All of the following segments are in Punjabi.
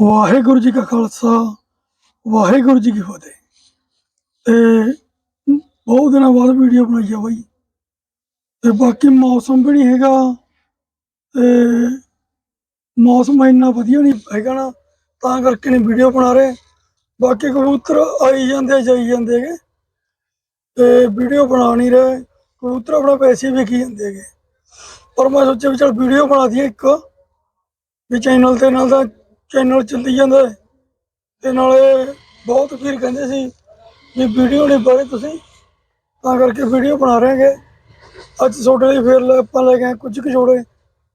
ਵਾਹਿਗੁਰੂ ਜੀ ਕਾ ਖਾਲਸਾ, ਵਾਹਿਗੁਰੂ ਜੀ ਕੀ ਫਤਿਹ। ਤੇ ਬਹੁਤ ਦਿਨਾਂ ਬਾਅਦ ਵੀਡੀਓ ਬਣਾਈ ਆ ਬਾਈ। ਤੇ ਬਾਕੀ ਮੌਸਮ ਵੀ ਨਹੀਂ ਹੈਗਾ। ਤੇ ਮੌਸਮ ਇੰਨਾ ਵਧੀਆ ਨਹੀਂ ਹੈਗਾ ਨਾ, ਤਾਂ ਕਰਕੇ ਨਹੀਂ ਵੀਡੀਓ ਬਣਾ ਰਹੇ। ਬਾਕੀ ਕਬੂਤਰ ਆਈ ਜਾਂਦੇ, ਜਾਈ ਜਾਂਦੇ ਹੈਗੇ। ਤੇ ਵੀਡੀਓ ਬਣਾ ਨਹੀਂ ਰਹੇ। ਕਬੂਤਰ ਆਪਣਾ ਪੈਸੇ ਵੇਖੀ ਜਾਂਦੇ ਹੈਗੇ। ਪਰ ਮੈਂ ਸੋਚਿਆ ਵੀ ਚਲ ਵੀਡੀਓ ਬਣਾ ਦਈਏ ਇੱਕ। ਵੀ ਚੈਨਲ ਤੇ ਨਾਲ ਦਾ ਚੈਨਲ ਚੱਲੀ ਜਾਂਦਾ ਹੈ। ਤੇ ਨਾਲੇ ਬਹੁਤ ਵੀਰ ਕਹਿੰਦੇ ਸੀ ਵੀ ਵੀਡੀਓ ਨਹੀਂ ਪਾਏ ਤੁਸੀਂ, ਤਾਂ ਕਰਕੇ ਵੀਡੀਓ ਬਣਾ ਰਹੇ ਹੈਗੇ। ਅੱਜ ਤੁਹਾਡੇ ਲਈ ਫੇਰ ਲੈ- ਆਪਾਂ ਲੈ ਕੇ ਆਏ ਕੁਝ ਕੁ ਜੋੜੇ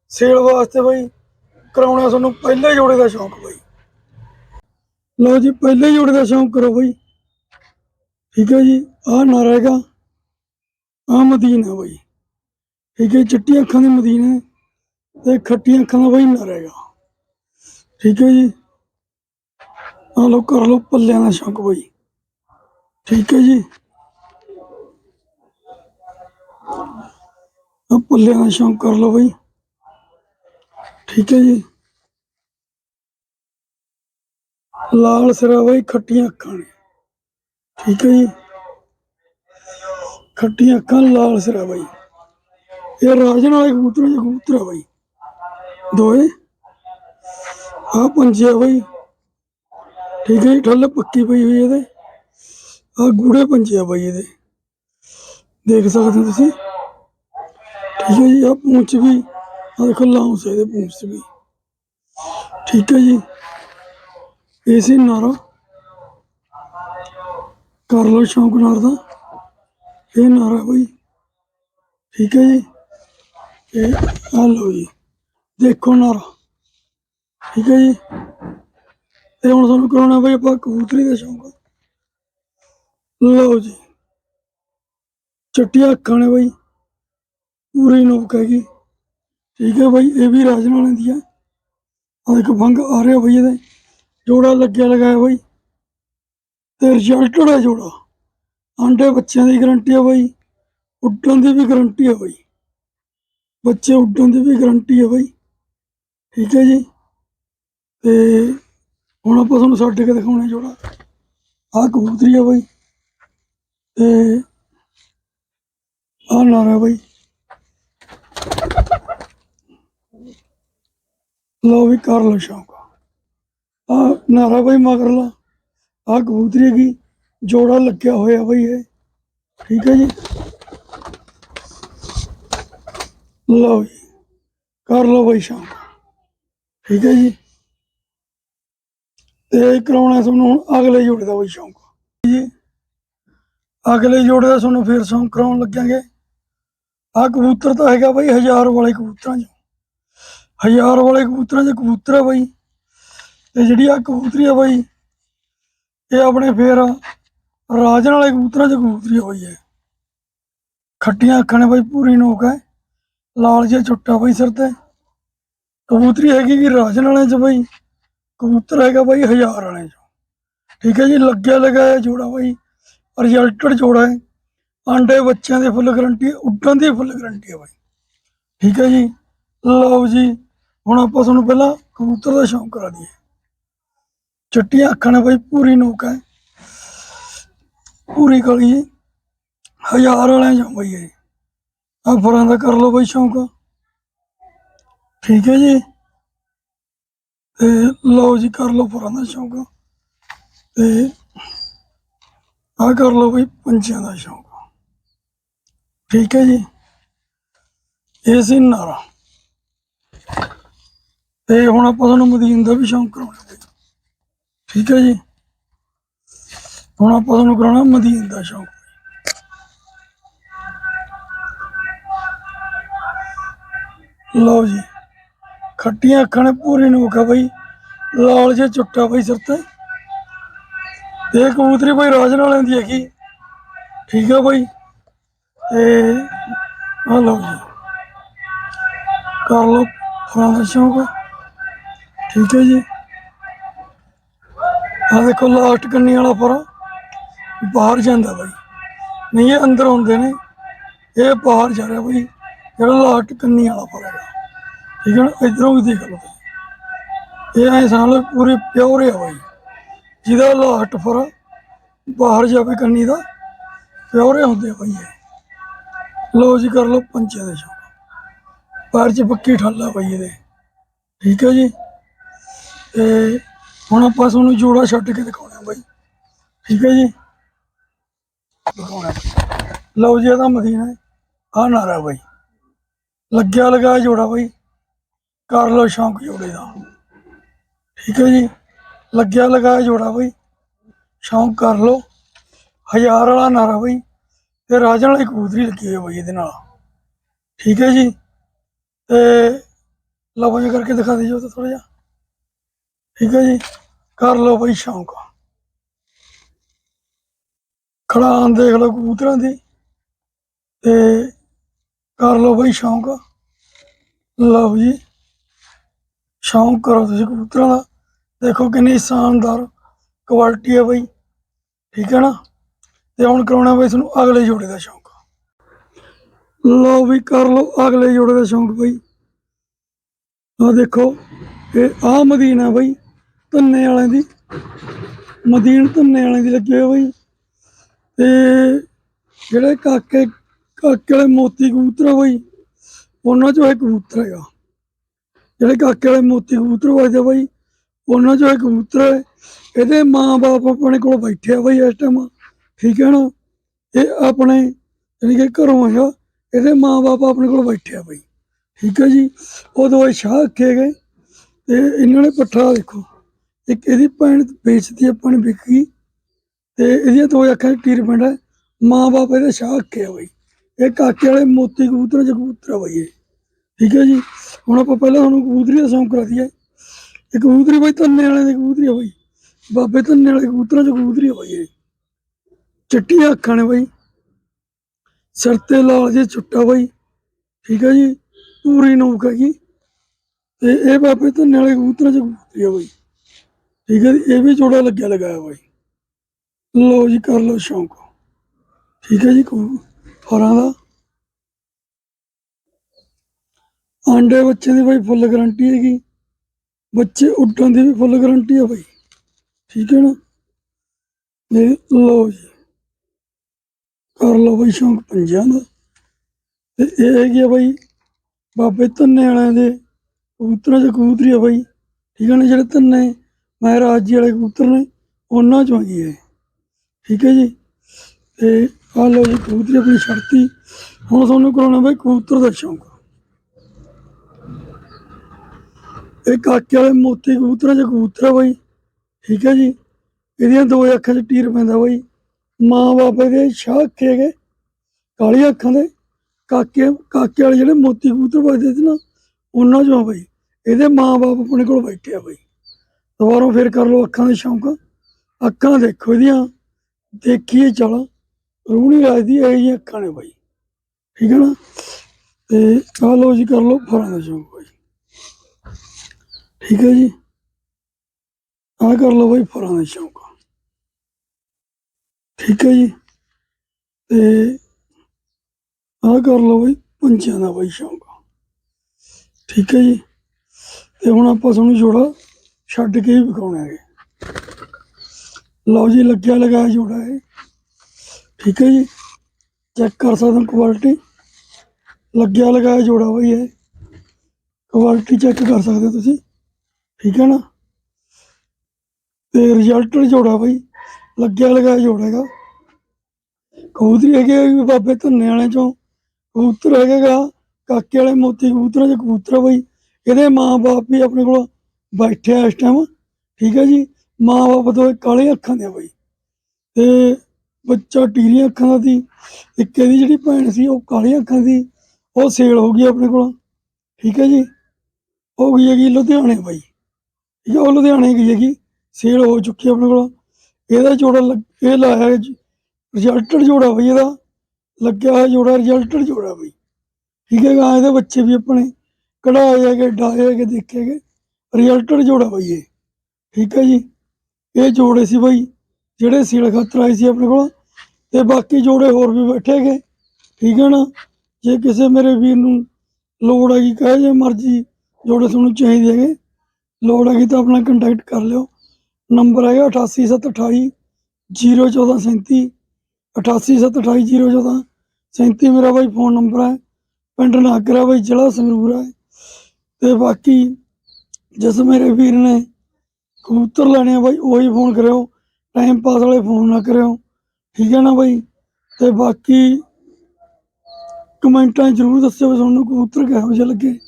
ਸੇਲ ਵਾਸਤੇ ਬਾਈ। ਕਰਾਉਣਾ ਤੁਹਾਨੂੰ ਪਹਿਲੇ ਜੋੜੇ ਦਾ ਸ਼ੌਂਕ ਬਾਈ। ਲਓ ਜੀ, ਪਹਿਲੇ ਜੋੜੇ ਦਾ ਸ਼ੌਂਕ ਕਰੋ ਬਾਈ। ਠੀਕ ਹੈ ਜੀ, ਆਹ ਨਾ ਰਹੇਗਾ ਆਹ ਮਦੀਨ ਹੈ ਬਾਈ। ਠੀਕ ਹੈ ਚਿੱਟੀਆਂ ਅੱਖਾਂ ਦੀ ਮਦੀਨ ਹੈ। ਤੇ ਖੱਟੀਆਂ ਅੱਖਾਂ ਦਾ ਬਾਈ ਨਾ ਰਹੇਗਾ ਠੀਕ ਹੈ ਜੀ। ਆ ਲੋ ਕਰ ਲੋ ਪੱਲਿਆਂ ਦਾ ਸ਼ੌਂਕ ਬਾਈ। ਠੀਕ ਹੈ ਜੀ। ਆ ਪੱਲਿਆਂ ਦਾ ਸ਼ੌਂਕ ਕਰ ਲੋ ਬਾਈ। ਠੀਕ ਹੈ ਜੀ। ਲਾਲ ਸਿਰਾ ਬਾਈ, ਖੱਟੀਆਂ ਅੱਖਾਂ ਨੇ। ਠੀਕ ਹੈ ਜੀ। ਖੱਟੀਆਂ ਅੱਖਾਂ, ਲਾਲ ਸਿਰਾ ਬਾਈ। ਇਹ ਰਾਜਨ ਵਾਲੇ ਕਬੂਤਰ ਦੇ ਕਬੂਤਰ ਆ ਬਾਈ। ਦੋਏ ਆ ਪੰਜੇ ਆ ਬਾਈ ਠੀਕ ਹੈ ਜੀ ਠੱਲ ਪੱਕੀ ਪਈ ਹੋਈ ਇਹਦੇ ਆ ਗੂੜੇ ਪੰਜੇ ਆ ਬਾਈ ਇਹਦੇ ਦੇਖ ਸਕਦੇ ਹੋ ਤੁਸੀਂ ਠੀਕ ਹੈ ਜੀ ਆ ਪੂੰਛ ਵੀ ਆ ਦੇਖੋ ਲਾਉਂਸ ਇਹਦੇ ਪੂੰਛ 'ਚ ਵੀ ਠੀਕ ਹੈ ਜੀ ਇਹ ਸੀ ਨਾਰਾ ਕਰ ਲਓ ਸ਼ੌਂਕ ਨਾਰ ਦਾ ਇਹ ਨਾਰਾ ਬਾਈ ਠੀਕ ਹੈ ਜੀ ਇਹ ਆ ਲਓ ਜੀ ਦੇਖੋ ਨਾਰਾ ਠੀਕ ਹੈ ਜੀ। ਇਹ ਹੁਣ ਤੁਹਾਨੂੰ ਕਰਾਉਣਾ ਬਈ ਆਪਾਂ ਕਬੂਤਰੀ ਦਾ ਸ਼ੌਂਕ ਲਓ ਜੀ। ਚਿੱਟੀਆਂ ਅੱਖਾਂ ਨੇ ਬਈ। ਪੂਰੀ ਨੋਕ ਹੈਗੀ। ਠੀਕ ਹੈ ਬਈ, ਇਹ ਵੀ ਰਾਜਨ ਵਾਲਿਆਂ ਦੀ ਆ। ਆ ਇੱਕ ਫੰਗ ਆ ਰਿਹਾ ਬਈ ਇਹਦੇ। ਜੋੜਾ ਲੱਗਿਆ ਲਗਾਇਆ ਬਈ। ਤੇ ਰਿਜ਼ਲਟਡ ਹੈ ਜੋੜਾ। ਆਂਡੇ ਬੱਚਿਆਂ ਦੀ ਗਰੰਟੀ ਹੈ ਬਈ। ਉੱਡਣ ਦੀ ਵੀ ਗਰੰਟੀ ਹੈ ਬਈ। ਬੱਚੇ ਉੱਡਣ ਦੀ ਵੀ ਗਰੰਟੀ ਹੈ ਬਈ। ਠੀਕ ਹੈ ਜੀ। ਤੇ ਹੁਣ ਆਪਾਂ ਤੁਹਾਨੂੰ ਛੱਡ ਕੇ ਦਿਖਾਉਣੇ ਜੋੜਾ। ਆਹ ਕਬੂਤਰੀ ਆ ਬਾਈ। ਤੇ ਆਹ ਨਾਰਾ ਬਾਈ। ਲਓ ਵੀ ਕਰ ਲਓ ਸ਼ੌਂਕ। ਆਹ ਨਾਰਾ ਬਾਈ ਮਗਰ ਮਗਰਲਾ ਆਹ ਕਬੂਤਰੀ ਹੈਗੀ। ਜੋੜਾ ਲੱਗਿਆ ਹੋਇਆ ਬਾਈ ਇਹ। ਠੀਕ ਹੈ ਜੀ। ਲਓ ਜੀ। ਕਰ ਲਓ ਬਾਈ ਸ਼ੌਂਕ। ਠੀਕ ਹੈ ਜੀ। ਤੇ ਕਰਾਉਣਾ ਤੁਹਾਨੂੰ ਹੁਣ ਅਗਲੇ ਜੋੜੇ ਦਾ ਵੀ ਸ਼ੌਂਕ। ਜੀ। ਅਗਲੇ ਜੋੜੇ ਦਾ ਤੁਹਾਨੂੰ ਫੇਰ ਸ਼ੌਂਕ ਕਰਾਉਣ ਲੱਗਾਂਗੇ। ਆ ਕਬੂਤਰ ਤਾਂ ਹੈਗਾ ਬਈ ਹਜ਼ਾਰ ਵਾਲੇ ਕਬੂਤਰਾਂ 'ਚ। ਹਜ਼ਾਰ ਵਾਲੇ ਕਬੂਤਰਾਂ 'ਚ ਕਬੂਤਰ ਆ ਬਈ। ਤੇ ਜਿਹੜੀ ਆ ਕਬੂਤਰੀ ਆ ਬਈ, ਇਹ ਆਪਣੇ ਫੇਰ ਰਾਜਨ ਵਾਲੇ ਕਬੂਤਰਾਂ 'ਚ ਕਬੂਤਰੀ ਹੋਈ ਹੈ ਖੱਟੀਆਂ ਅੱਖਾਂ ਨੇ ਬਈ, ਪੂਰੀ ਨੋਕ ਹੈ। ਲਾਲ ਜਿਹਾ ਚੁੱਟਾ ਬਈ ਸਿਰ ਤੇ। ਕਬੂਤਰੀ ਹੈਗੀ ਕਿ ਰਾਜਨ ਵਾਲਿਆਂ 'ਚ ਬਈ। ਕਬੂਤਰ ਹੈਗਾ ਬਾਈ ਹਜ਼ਾਰ ਵਾਲੇ ਚੋਂ। ਠੀਕ ਹੈ ਜੀ, ਲੱਗਿਆ ਲਗਾਇਆ ਜੋੜਾ ਬਾਈ ਰਿਜ਼ਲਟਡ ਜੋੜਾ ਹੈ। ਆਂਡੇ ਬੱਚਿਆਂ ਦੀ ਫੁੱਲ ਗਰੰਟੀ ਉੱਡਣ ਦੀ ਫੁੱਲ ਗਰੰਟੀ ਹੈ ਬਾਈ। ਠੀਕ ਹੈ ਜੀ, ਲਓ ਜੀ, ਹੁਣ ਆਪਾਂ ਤੁਹਾਨੂੰ ਪਹਿਲਾਂ ਕਬੂਤਰ ਦਾ ਸ਼ੌਂਕ ਕਰਾ ਦਈਏ। ਚਿੱਟੀਆਂ ਅੱਖਾਂ ਨੇ ਬਾਈ ਪੂਰੀ ਨੋਕ ਹੈ। ਪੂਰੀ ਕਾਲੀ ਜੀ ਹਜ਼ਾਰ ਵਾਲਿਆਂ ਚੋਂ ਬਾਈ ਹੈ ਆ ਫਰਾਂ ਦਾ ਕਰ ਲਓ ਬਾਈ ਸ਼ੌਂਕ। ਠੀਕ ਹੈ ਜੀ। ਤੇ ਲਓ ਜੀ, ਕਰ ਲਓ ਫਰਾਂ ਦਾ ਸ਼ੌਂਕ। ਤੇ ਆ ਕਰ ਲਓ ਬਈ ਪੰਛੀਆਂ ਦਾ ਸ਼ੌਂਕ। ਠੀਕ ਹੈ ਜੀ? ਇਹ ਸੀ ਨਾਰਾ। ਤੇ ਹੁਣ ਆਪਾਂ ਤੁਹਾਨੂੰ ਮਦੀਨ ਦਾ ਵੀ ਸ਼ੌਂਕ ਕਰਾਉਣਾ ਬਈ ਠੀਕ ਹੈ ਜੀ? ਹੁਣ ਆਪਾਂ ਤੁਹਾਨੂੰ ਕਰਾਉਣਾ ਮਦੀਨ ਦਾ ਸ਼ੌਂਕ। ਲਓ ਜੀ। ਖੱਟੀਆਂ ਅੱਖਾਂ ਨੇ ਪੂਰੀ ਨੋਕ ਆ ਬਈ। ਲਾਲ ਜਿਹਾ ਚੁੱਟਾ ਬਈ ਸਿਰ ਤੇ। ਤੇ ਕਬੂਤਰੀ ਬਈ ਰਾਜਨ ਵਾਲਿਆਂ ਦੀ ਹੈਗੀ। ਠੀਕ ਆ ਬਈ। ਤੇ ਆ ਲਓ ਜੀ। ਕਰ ਲਓ। ਫਰਾਂ ਦਾ ਸ਼ੌਂਕ ਠੀਕ ਹੈ ਜੀ। ਆ ਦੇਖੋ ਲਾਸਟ ਕੰਨੀ ਵਾਲਾ ਫਰਾ ਬਾਹਰ ਜਾਂਦਾ ਬਈ। ਨਹੀਂ, ਇਹ ਅੰਦਰ ਆਉਂਦੇ ਨੇ। ਇਹ ਬਾਹਰ ਜਾ ਰਿਹਾ ਬਈ। ਜਿਹੜਾ ਲਾਸਟ ਕੰਨੀ ਵਾਲਾ ਫਰਾ ਠੀਕ ਹੈ ਨਾ? ਇਧਰੋਂ ਵੀ ਦੇਖ ਲਓ। ਇਹ ਐ ਸਾਲ ਪੂਰੇ ਪਿਓਰ ਹੈ ਬਾਈ। ਜਿਹਦਾ ਲਾਸਟ ਫਰ ਬਾਹਰ ਜਾਵੇ ਕੰਨੀ ਦਾ ਪਿਓਰੇ ਹੁੰਦੇ ਆ ਬਾਈ ਇਹ। ਲੋ ਜੀ ਕਰ ਲਓ ਪੰਚੇ ਦੇ ਸ਼ੌਕ ਪੈਰ 'ਚ ਪੱਕੀ ਠੱਲਾ ਬਾਈ ਇਹਦੇ। ਠੀਕ ਹੈ ਜੀ? ਤੇ ਹੁਣ ਆਪਾਂ ਤੁਹਾਨੂੰ ਜੋੜਾ ਛੱਡ ਕੇ ਦਿਖਾਉਣਾ ਬਾਈ। ਠੀਕ ਹੈ ਜੀ? ਦਿਖਾਉਣਾ। ਲਓ ਜੀ, ਇਹਦਾ ਮਦੀਨਾ। ਹੈ ਆ ਨਾਰਾ ਬਾਈ। ਲੱਗਿਆ ਲਗਾ ਜੋੜਾ ਬਾਈ। ਕਰ ਲਓ ਸ਼ੌਂਕ ਜੋੜੇ ਦਾ। ਠੀਕ ਹੈ ਜੀ? ਲੱਗਿਆ ਲਗਾਇਆ ਜੋੜਾ ਬਾਈ। ਸ਼ੌਂਕ ਕਰ ਲਓ। ਹਜ਼ਾਰ ਵਾਲਾ ਨਾਰਾ ਬਾਈ। ਤੇ ਰਾਜਨ ਵਾਲੀ ਕਬੂਤਰੀ ਲੱਗੀ ਹੋਈ ਬਾਈ ਇਹਦੇ ਨਾਲ। ਠੀਕ ਹੈ ਜੀ? ਤੇ ਲਓ ਜੀ ਕਰਕੇ ਦਿਖਾ ਦਿਓ ਤਾਂ ਥੋੜਾ ਜਿਹਾ। ਠੀਕ ਹੈ ਜੀ? ਕਰ ਲਓ ਬਾਈ ਸ਼ੌਂਕ। ਖੜਾਂ ਦੇਖ ਲਓ ਕਬੂਤਰਾਂ ਦੀ। ਤੇ ਕਰ ਲਓ ਬਾਈ ਸ਼ੌਂਕ। ਲਓ ਜੀ। ਸ਼ੌਂਕ ਕਰੋ ਤੁਸੀਂ ਕਬੂਤਰਾਂ ਦਾ। ਦੇਖੋ ਕਿੰਨੀ ਸ਼ਾਨਦਾਰ ਕੁਆਲਿਟੀ ਹੈ ਬਾਈ। ਠੀਕ ਹੈ ਨਾ? ਤੇ ਹੁਣ ਕਰਾਉਣਾ ਬਾਈ ਤੁਹਾਨੂੰ ਅਗਲੇ ਜੋੜੇ ਦਾ ਸ਼ੌਂਕ। ਲਓ ਵੀ ਕਰ ਲਓ ਅਗਲੇ ਜੋੜੇ ਦਾ ਸ਼ੌਂਕ ਬਾਈ। ਆ ਦੇਖੋ, ਇਹ ਆ ਮਦੀਨਾ ਬਾਈ। ਧੰਨੇ ਵਾਲਿਆਂ ਦੀ। ਮਦੀਨ ਧੰਨੇ ਵਾਲਿਆਂ ਦੀ ਲੱਗੀ ਹੋਈ ਬਈ। ਤੇ ਜਿਹੜੇ ਕਾਕੇ ਕਾਕੇ ਵਾਲੇ ਮੋਤੀ ਕਬੂਤਰ ਆ ਬਾਈ, ਉਹਨਾਂ ਚੋਂ ਇੱਕ ਕਬੂਤਰ ਹੈਗਾ। ਜਿਹੜੇ ਕਾਕੇ ਵਾਲੇ ਮੋਤੀ ਕਬੂਤਰ ਵੱਜਦੇ ਬਾਈ, ਉਹਨਾਂ ਚੋਂ ਇੱਕ ਕਬੂਤਰ ਹੈ ਇਹਦੇ ਮਾਂ-ਬਾਪ ਆਪਣੇ ਕੋਲ ਬੈਠੇ ਆ ਬਾਈ ਇਸ ਟਾਈਮ ਠੀਕ ਹੈ ਨਾ? ਇਹ ਆਪਣੇ ਯਾਨੀ ਕਿ ਘਰੋਂ ਆਇਆ ਇਹਦੇ ਮਾਂ-ਬਾਪ ਆਪਣੇ ਕੋਲ ਬੈਠੇ ਆ ਬਾਈ, ਠੀਕ ਹੈ ਜੀ? ਉਹ ਦੋਵੇਂ ਸ਼ਾਹ ਰੱਖੇ ਗਏ, ਤੇ ਇਹਨਾਂ ਨੇ ਪੱਠਾ ਦੇਖੋ, ਇੱਕ ਇਹਦੀ ਭੈਣ ਵੇਚਦੀ ਆਪਾਂ ਨੇ ਵਿਕ ਗਈ ਤੇ ਇਹਦੀਆਂ ਦੋ ਅੱਖਾਂ 'ਚ ਟੀਰ ਪੈਂਦਾ ਮਾਂ-ਬਾਪ ਇਹਦੇ ਸ਼ਾਹ ਰੱਖੇ ਆ ਬਾਈ। ਇਹ ਕਾਕੇ ਵਾਲੇ ਮੋਤੀ ਕਬੂਤਰ ਚ ਕਬੂਤਰ ਆ ਬਾਈ ਇਹ। ਠੀਕ ਹੈ ਜੀ। ਹੁਣ ਆਪਾਂ ਪਹਿਲਾਂ ਤੁਹਾਨੂੰ ਕਬੂਤਰੀ ਦਾ ਸ਼ੌਂਕ ਕਰਾ ਦਈਏ। ਇਹ ਕਬੂਤਰੀ ਬਾਈ ਧੰਨੇ ਵਾਲੇ ਦੀ ਕਬੂਤਰੀ ਆ ਬਾਈ। ਬਾਬੇ ਧੰਨੇ ਵਾਲੇ ਕਬੂਤਰਾਂ ਚ ਕਬੂਤਰੀ ਆ ਬਾਈ ਇਹ। ਚਿੱਟੀਆਂ ਅੱਖਾਂ ਨੇ ਬਾਈ। ਸਿਰ ਤੇ ਲਾਲ ਜੇ ਚੁੱਟਾ ਬਾਈ। ਠੀਕ ਹੈ ਜੀ। ਪੂਰੀ ਨੌਕ ਹੈਗੀ। ਤੇ ਇਹ ਬਾਬੇ ਧੰਨੇ ਵਾਲੇ ਕਬੂਤਰਾਂ ਚ ਕਬੂਤਰੀ ਆ ਬਾਈ। ਠੀਕ ਹੈ ਜੀ। ਇਹ ਵੀ ਜੋੜਾ ਲੱਗਿਆ ਲਗਾਇਆ ਬਾਈ। ਲਓ ਜੀ, ਕਰ ਲਓ ਸ਼ੌਂਕ। ਠੀਕ ਹੈ ਜੀ, ਕਬੂ- ਫਰਾਂ ਦਾ। ਆਂਡੇ ਬੱਚੇ ਦੀ ਬਾਈ ਫੁੱਲ ਗਾਰੰਟੀ ਹੈਗੀ। ਬੱਚੇ ਉੱਡਣ ਦੀ ਵੀ ਫੁੱਲ ਗਾਰੰਟੀ ਹੈ ਬਾਈ। ਠੀਕ ਹੈ ਨਾ? ਇਹ ਲਓ ਜੀ। ਕਰ ਲਓ ਬਾਈ ਸ਼ੌਂਕ ਪੰਜਾਂ ਦਾ। ਤੇ ਇਹ ਹੈਗੀ ਆ ਬਾਈ ਬਾਬੇ ਧੰਨੇ ਵਾਲਿਆਂ ਦੇ ਕਬੂਤਰਾਂ ਚ ਕਬੂਤਰੀ ਆ ਬਾਈ। ਠੀਕ ਹੈ ਨਾ ਜਿਹੜੇ ਧੰਨੇ ਮਹਾਰਾਜ ਜੀ ਵਾਲੇ ਕਬੂਤਰ ਨੇ, ਉਹਨਾਂ ਚੋਂ ਹੈਗੀ ਹੈ ਠੀਕ ਹੈ ਜੀ? ਤੇ ਆ ਲਓ ਜੀ ਕਬੂਤਰੀ ਆਪਣੀ ਛੱਡਤੀ। ਹੁਣ ਤੁਹਾਨੂੰ ਕਰਾਉਣਾ ਬਾਈ ਕਬੂਤਰ ਦਾ ਸ਼ੌਂਕ। ਇਹ ਕਾਕੇ ਵਾਲੇ ਮੋਤੀ ਕਬੂਤਰਾਂ ਚ ਕਬੂਤਰ ਆ ਬਾਈ। ਠੀਕ ਹੈ ਜੀ? ਇਹਦੀਆਂ ਦੋ ਅੱਖਾਂ 'ਚ ਟੀਰ ਪੈਂਦਾ ਬਾਈ। ਮਾਂ ਬਾਪ ਦੇ ਸ਼ਾਹ ਰੱਖੇ ਗਏ ਕਾਲੀਆਂ ਅੱਖਾਂ ਦੇ। ਕਾਕੇ ਕਾਕੇ ਵਾਲੇ ਜਿਹੜੇ ਮੋਤੀ ਕਬੂਤਰ ਵੱਜਦੇ ਸੀ ਨਾ, ਉਹਨਾਂ ਚੋਂ ਬਾਈ। ਇਹਦੇ ਮਾਂ ਬਾਪ ਆਪਣੇ ਕੋਲ ਬੈਠੇ ਆ ਬਾਈ। ਦੁਬਾਰਾ ਫਿਰ ਕਰ ਲਓ ਅੱਖਾਂ ਦੇ ਸ਼ੌਂਕ। ਅੱਖਾਂ ਦੇਖੋ ਇਹਦੀਆਂ। ਦੇਖੀਏ ਚਲ। ਰੂਹ ਨਹੀਂ ਲੱਗਦੀ ਇਹ ਜਿਹੀਆਂ ਅੱਖਾਂ ਨੇ ਬਾਈ। ਠੀਕ ਹੈ ਨਾ? ਤੇ ਆ ਲਓ ਜੀ, ਕਰ ਲਓ ਫਰਾਂ ਦਾ ਸ਼ੌਂਕ ਬਾਈ। ਠੀਕ ਹੈ ਜੀ। ਆ ਕਰ ਲਓ ਬਾਈ ਫਰਾਂ ਦਾ ਸ਼ੌਂਕ। ਠੀਕ ਹੈ ਜੀ। ਤੇ ਆ ਕਰ ਲਓ ਬਾਈ ਪੰਛੀਆਂ ਦਾ ਬਾਈ ਸ਼ੌਂਕ। ਠੀਕ ਹੈ ਜੀ। ਤੇ ਹੁਣ ਆਪਾਂ ਤੁਹਾਨੂੰ ਜੋੜਾ ਛੱਡ ਕੇ ਹੀ ਵਿਖਾਉਣਾ ਹੈ ਲਓ ਜੀ, ਲੱਗਿਆ ਲਗਾਇਆ ਜੋੜਾ ਹੈ ਠੀਕ ਹੈ ਜੀ। ਚੈੱਕ ਕਰ ਸਕਦੇ ਹੋ ਕੁਆਲਿਟੀ ਲੱਗਿਆ ਲਗਾਇਆ ਜੋੜਾ ਬਾਈ ਇਹ। ਕੁਆਲਿਟੀ ਚੈੱਕ ਕਰ ਸਕਦੇ ਹੋ ਤੁਸੀਂ। ਠੀਕ ਹੈ ਨਾ? ਤੇ ਰਿਜ਼ਲਟ ਜੋੜਾ ਬਾਈ, ਲੱਗਿਆ ਲਗਾਇਆ ਜੋੜਾ ਹੈਗਾ। ਕਬੂਤਰੀ ਹੈਗੇ ਵੀ ਬਾਬੇ ਧੰਨੇ ਵਾਲੇ ਚੋਂ। ਕਬੂਤਰ ਹੈਗਾ ਕਾਕੇ ਵਾਲੇ ਮੋਤੀ ਕਬੂਤਰਾਂ ਚ ਕਬੂਤਰ ਆ ਬਾਈ। ਇਹਦੇ ਮਾਂ-ਬਾਪ ਵੀ ਆਪਣੇ ਕੋਲ ਬੈਠੇ ਆ ਇਸ ਟਾਈਮ ਠੀਕ ਹੈ ਜੀ? ਮਾਂ-ਬਾਪ ਤੋਂ ਕਾਲੇ ਅੱਖਾਂ ਦੇ ਆ ਬਾਈ। ਤੇ ਬੱਚਾ ਟੀਰੀਆਂ ਅੱਖਾਂ ਦਾ ਸੀ, ਇੱਕ ਇਹਦੀ ਜਿਹੜੀ ਭੈਣ ਸੀ, ਉਹ ਕਾਲੀਆਂ ਅੱਖਾਂ ਦੀ, ਉਹ ਸੇਲ ਹੋ ਗਈ ਆਪਣੇ ਕੋਲ। ਠੀਕ ਹੈ ਜੀ? ਹੋ ਗਈ ਹੈਗੀ ਲੁਧਿਆਣੇ ਬਾਈ। ਠੀਕ ਹੈ ਉਹ ਲੁਧਿਆਣੇ ਗਈ ਹੈਗੀ ਸੇਲ ਹੋ ਚੁੱਕੀ ਆਪਣੇ ਕੋਲ। ਇਹਦਾ ਜੋੜਾ ਲੱਗ- ਇਹ ਲਾਇਆ ਰਿਜ਼ਲਟਡ ਜੋੜਾ ਬਈ ਇਹਦਾ। ਲੱਗਿਆ ਹੋਇਆ ਜੋੜਾ ਰਿਜ਼ਲਟਡ ਜੋੜਾ ਬਈ। ਠੀਕ ਹੈ ਗਾ ਇਹਦੇ ਬੱਚੇ ਵੀ ਆਪਣੇ ਕਢਾਏ ਹੈਗੇ, ਡਾਏ ਹੈਗੇ, ਦੇਖੇ ਹੈਗੇ। ਰਿਜ਼ਲਟਡ ਜੋੜਾ ਬਈ ਇਹ। ਠੀਕ ਹੈ ਜੀ। ਇਹ ਜੋੜੇ ਸੀ ਬਈ, ਜਿਹੜੇ ਸੀਲ ਖਾਤਰ ਆਏ ਸੀ ਆਪਣੇ ਕੋਲ। ਤੇ ਬਾਕੀ ਜੋੜੇ ਹੋਰ ਵੀ ਬੈਠੇ ਹੈਗੇ। ਠੀਕ ਹੈ ਨਾ? ਜੇ ਕਿਸੇ ਮੇਰੇ ਵੀਰ ਨੂੰ ਲੋੜ ਹੈਗੀ, ਕਹੇ ਜੇ ਮਰਜ਼ੀ ਜੋੜੇ ਤੁਹਾਨੂੰ ਚਾਹੀਦੇ ਹੈਗੇ। ਲੋੜ ਹੈਗੀ ਤਾਂ ਆਪਣਾ ਕੰਟੈਕਟ ਕਰ ਲਿਓ। ਨੰਬਰ ਹੈਗਾ 88728 01437 88728 01437 ਮੇਰਾ ਬਾਈ ਫੋਨ ਨੰਬਰ ਹੈ। ਪਿੰਡ ਨਾਗਰਾ ਬਾਈ, ਜ਼ਿਲ੍ਹਾ ਸੰਗਰੂਰ ਹੈ। ਤੇ ਬਾਕੀ ਜਿਸ ਮੇਰੇ ਵੀਰ ਨੇ ਕਬੂਤਰ ਲੈਣੇ ਆ ਬਾਈ, ਉਹੀ ਫੋਨ ਕਰਿਓ। ਟਾਈਮ ਪਾਸ ਵਾਲੇ ਫੋਨ ਨਾ ਕਰਿਓ। ਠੀਕ ਹੈ ਨਾ ਬਾਈ? ਤੇ ਬਾਕੀ ਕਮੈਂਟਾਂ 'ਚ ਜ਼ਰੂਰ ਦੱਸਿਓ ਵੀ ਤੁਹਾਨੂੰ ਕਬੂਤਰ ਕਿਹੋ ਜਿਹੇ ਲੱਗੇ।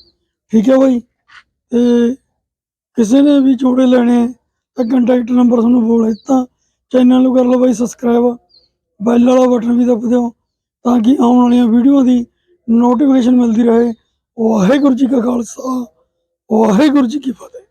ਠੀਕ ਹੈ ਬਾਈ? ਤੇ ਕਿਸੇ ਨੇ ਵੀ ਜੋੜੇ ਲੈਣੇ ਆ, ਤਾਂ ਕੰਟੈਕਟ ਨੰਬਰ ਤੁਹਾਨੂੰ ਬੋਲ ਦਿੱਤਾ। ਚੈਨਲ ਨੂੰ ਕਰ ਲਓ ਬਾਈ ਸਬਸਕ੍ਰਾਈਬ ਬੈਲ ਵਾਲਾ ਬਟਨ ਵੀ ਦਬ ਦਿਓ, ਤਾਂ ਕਿ ਆਉਣ ਵਾਲੀਆਂ ਵੀਡੀਓ ਦੀ ਨੋਟੀਫਿਕੇਸ਼ਨ ਮਿਲਦੀ ਰਹੇ। ਵਾਹਿਗੁਰੂ ਜੀ ਕਾ ਖਾਲਸਾ, ਵਾਹਿਗੁਰੂ ਜੀ ਕੀ ਫਤਿਹ।